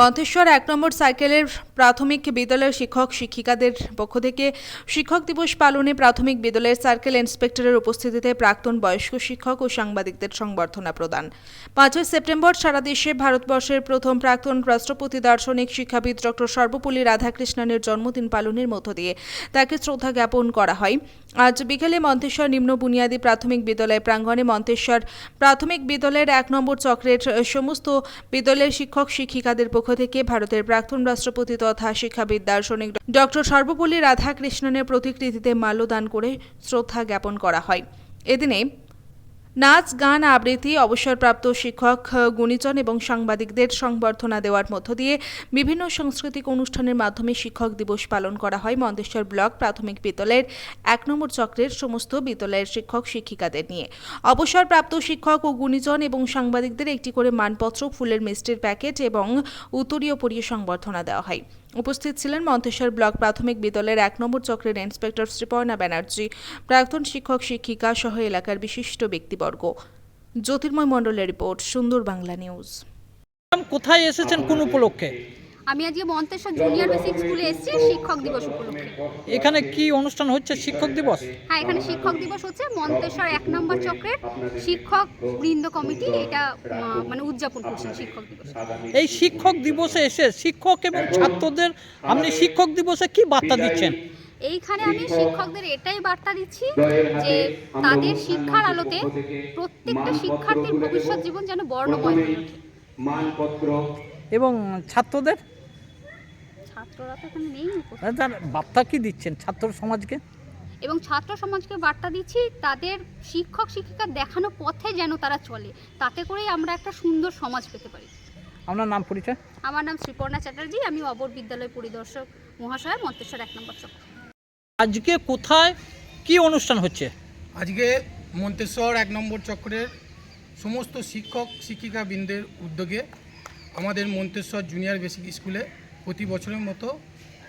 মন্তেশ্বর এক নম্বর সাইকেলের প্রাথমিক বিদ্যালয়ের শিক্ষক, শিক্ষিকাদের পক্ষ থেকে শিক্ষক দিবস পালনে প্রাথমিক বিদ্যালয়ের সার্কেল ইন্সপেক্টরের উপস্থিতিতে প্রাক্তন বয়স্ক শিক্ষক ও সাংবাদিকদের সংবর্ধনা প্রদান। পাঁচই সেপ্টেম্বর সারা দেশে ভারতবর্ষের প্রথম প্রাক্তন রাষ্ট্রপতি দার্শনিক শিক্ষাবিদ ডক্টর সর্বপল্লী রাধাকৃষ্ণনের জন্মদিন পালনের মধ্য দিয়ে তাকে শ্রদ্ধা জ্ঞাপন করা হয়। আজ বিকেলে মন্তেশ্বর নিম্ন বুনিয়াদী প্রাথমিক বিদ্যালয় প্রাঙ্গণে মন্তেশ্বর প্রাথমিক বিদ্যালয়ের এক নম্বর চক্রের সমস্ত বিদ্যালয়ের শিক্ষক, শিক্ষিকাদের পক্ষ থেকে ভারতের প্রাক্তন রাষ্ট্রপতি তথা শিক্ষাবিদ দার্শনিক ডক্টর সর্বপল্লী রাধাকৃষ্ণনের প্রতিকৃতিতে মাল্যদান করে শ্রদ্ধা জ্ঞাপন করা হয়। এদিনে নাচ, গান, আবৃত্তি, অবসরপ্রাপ্ত শিক্ষক, গুণীজন এবং সাংবাদিকদের সংবর্ধনা দেওয়ার মধ্য দিয়ে বিভিন্ন সাংস্কৃতিক অনুষ্ঠানের মাধ্যমে শিক্ষক দিবস পালন করা হয় মন্দেশ্বর ব্লক প্রাথমিক বিদ্যালয়ের এক নম্বর চক্রের সমস্ত বিদ্যালয়ের শিক্ষক, শিক্ষিকাদের নিয়ে। অবসরপ্রাপ্ত শিক্ষক ও গুণীজন এবং সাংবাদিকদের একটি করে মানপত্র, ফুলের মিষ্টির প্যাকেট এবং উত্তরীয় পরিয়ে সংবর্ধনা দেওয়া হয়। উপস্থিত ছিলেন মন্তেশ্বর ব্লক প্রাথমিক বিদ্যালয়ের এক নম্বর চক্রের ইন্সপেক্টর শ্রীপর্ণা ব্যানার্জি, প্রাক্তন শিক্ষক, শিক্ষিকা সহ এলাকার বিশিষ্ট ব্যক্তিবর্গ। জ্যোতির্ময় মণ্ডলের রিপোর্ট, সুন্দর বাংলা নিউজ। কোথায় এসেছেন কোন উপলক্ষে? আমি আজকে মন্তেশ্বর জুনিয়র বেসিক স্কুলে এসেছি শিক্ষক দিবস উপলক্ষে। এখানে কি অনুষ্ঠান হচ্ছে? শিক্ষক দিবস? হ্যাঁ এখানে শিক্ষক দিবস হচ্ছে। মন্তেশ্বর এক নম্বর চক্রের শিক্ষক বৃন্দ কমিটি এটা আহ, মানে উদযাপন করছেন শিক্ষক দিবস। এই শিক্ষক দিবসে এসে শিক্ষক এবং ছাত্রদের আপনি শিক্ষক দিবসে কি বার্তা দিচ্ছেন? এইখানে আমি শিক্ষকদের এটাই বার্তা দিচ্ছি যে তাদের শিক্ষার আলোতে প্রত্যেকটা শিক্ষার্থীর ভবিষ্যৎ জীবন যেন বর্ণময় হয়ে ওঠে। মানপত্র এবং ছাত্রদের? ছাত্ররা তো এখানে নেই বার্তা কি দিচ্ছেন ছাত্র সমাজকে? এবং ছাত্র সমাজকে বার্তা দিচ্ছি তাদের শিক্ষক শিক্ষিকা দেখানো পথে যেন তারা চলে তাতে করেই আমরা একটা সুন্দর সমাজ পেতে পারি। আপনার নাম পরিচয়? আমার নাম শ্রীপর্ণা চ্যাটার্জি আমি অবর বিদ্যালয় পরিদর্শক মহাশয় মন্তেশ্বর এক নম্বর চক্র। আজকে কোথায় কি অনুষ্ঠান হচ্ছে? আজকে মন্তেশ্বর এক নম্বর চক্রের সমস্ত শিক্ষক শিক্ষিকা বৃন্দের উদ্যোগে আমাদের মন্তেশ্বর জুনিয়র বেসিক স্কুলে প্রতি বছরের মতো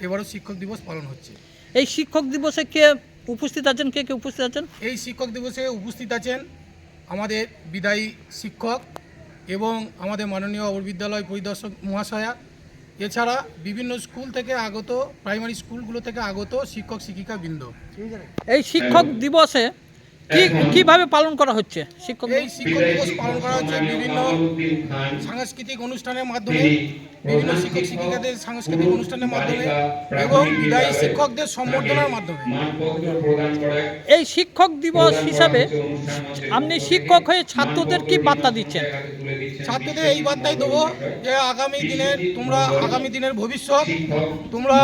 এবারও শিক্ষক দিবস পালন হচ্ছে। এই শিক্ষক দিবসে কে উপস্থিত আছেন? কে কে উপস্থিত আছেন? এই শিক্ষক দিবসে উপস্থিত আছেন আমাদের বিদায়ী শিক্ষক এবং আমাদের মাননীয় অবর বিদ্যালয় পরিদর্শক মহাশয়া। এছাড়া বিভিন্ন স্কুল থেকে আগত প্রাইমারি স্কুলগুলো থেকে আগত শিক্ষক শিক্ষিকা বৃন্দ এই শিক্ষক দিবসে কি কীভাবে পালন করা হচ্ছে? শিক্ষক এই শিক্ষক দিবস পালন করা হচ্ছে বিভিন্ন সাংস্কৃতিক অনুষ্ঠানের মাধ্যমে বিভিন্ন শিক্ষক শিক্ষিকাদের সাংস্কৃতিক অনুষ্ঠানের মাধ্যমে এবং বিদায়ী শিক্ষকদের সম্বর্ধনার মাধ্যমে। এই শিক্ষক দিবস হিসাবে আপনি শিক্ষক হয়ে ছাত্রদের কি বার্তা দিচ্ছেন? ছাত্রদের এই বার্তাই দেবো যে আগামী দিনের তোমরা আগামী দিনের ভবিষ্যৎ তোমরা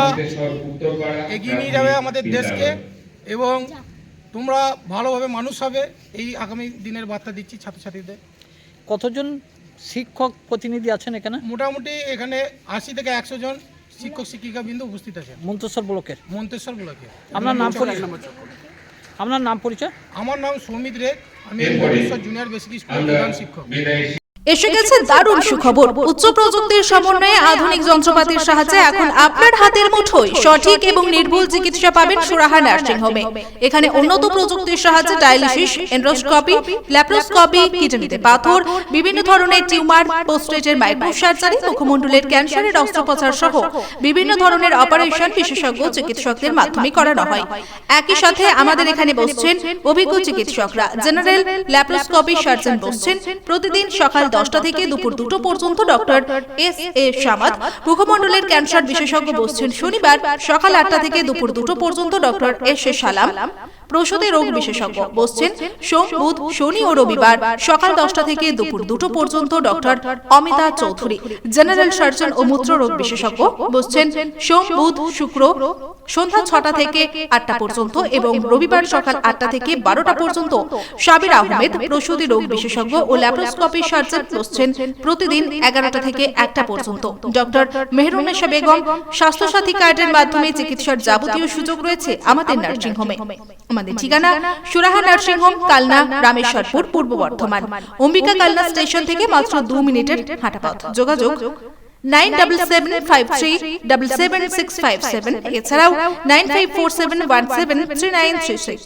এগিয়ে নিয়ে যাবে আমাদের দেশকে এবং তোমরা ভালোভাবে মানুষ হবে এই আগামী দিনের বার্তা দিচ্ছি ছাত্রছাত্রীদের। কতজন শিক্ষক প্রতিনিধি আছেন এখানে? মোটামুটি এখানে আশি থেকে একশো জন শিক্ষক শিক্ষিকা বিন্দু উপস্থিত আছে মন্তেশ্বর ব্লকের? মন্তেশ্বর ব্লকের। আপনার নাম পরিচয়? আপনার নাম পরিচয়? আমার নাম সৌমিত রে আমি মন্তেশ্বর জুনিয়র বেসিক স্কুল প্রধান শিক্ষক। এসে গেছে দারুণ সুখবর। উচ্চ প্রযুক্তির সমন্বয়ে আধুনিক যন্ত্রপাতির সাহায্যে এখন আপনার হাতের মুঠোয় সঠিক এবং নির্ভুল চিকিৎসা পাবেন সুরাহা নার্সিং হোমে এখানে উন্নত প্রযুক্তির সাহায্যে ডায়ালিসিস এন্ড্রোস্কোপি ল্যাপ্রোস্কোপি কিডনিতে পাথর বিভিন্ন ধরনের টিউমার পোস্টেজের মাইক্রো সার্জারি মুখমণ্ডলের ক্যান্সারের অস্ত্রোপচার সহ বিভিন্ন ধরনের অপারেশন বিশেষজ্ঞ চিকিৎসকদের মাধ্যমে করানো হয়। একই সাথে আমাদের এখানে বসছেন অভিজ্ঞ চিকিৎসকরা। জেনারেল ল্যাপ্রোস্কোপি সার্জন বসছেন প্রতিদিন সকাল দশটা থেকে দুপুর দুটো পর্যন্ত ডক্টর এস এ সামাদ, মুখমণ্ডলের ক্যান্সার বিশেষজ্ঞ বসছেন শনিবার সকাল আটটা থেকে দুপুর দুটো পর্যন্ত ডক্টর এস এ সালাম। প্রসূতি রোগ বিশেষজ্ঞ বসছেন সোম বুধ শনি ও রবিবার সকাল দশটা থেকে দুপুর দুটো পর্যন্ত doctor Amita Chowdhury. General surgeon ও মূত্র রোগ বিশেষজ্ঞ বসছেন সোম বুধ শুক্র সন্ধ্যা ছটা থেকে আটটা পর্যন্ত এবং রবিবার সকাল আটটা থেকে বারোটা পর্যন্ত সাবির আহমেদ প্রসূতি রোগ বিশেষজ্ঞ ও ল্যাপ্রোস্কোপি সার্জন বসছেন প্রতিদিন এগারোটা থেকে একটা পর্যন্ত। ডক্টর মেহরুন্নেশা বেগম স্বাস্থ্যসাথী কার্ডের মাধ্যমে চিকিৎসার যাবতীয় সুযোগ রয়েছে আমাদের নার্সিং হোমে আমাদের ঠিকানা সুরাহা নার্সিং হোম, কালনা, রামেশ্বরপুর, পূর্ব বর্ধমান। অম্বিকা কালনা স্টেশন থেকে মাত্র দু মিনিটের হাঁটা পথ যোগাযোগ nine double seven five three double seven six five seven. এছাড়াও nine five four seven one seven three nine three six.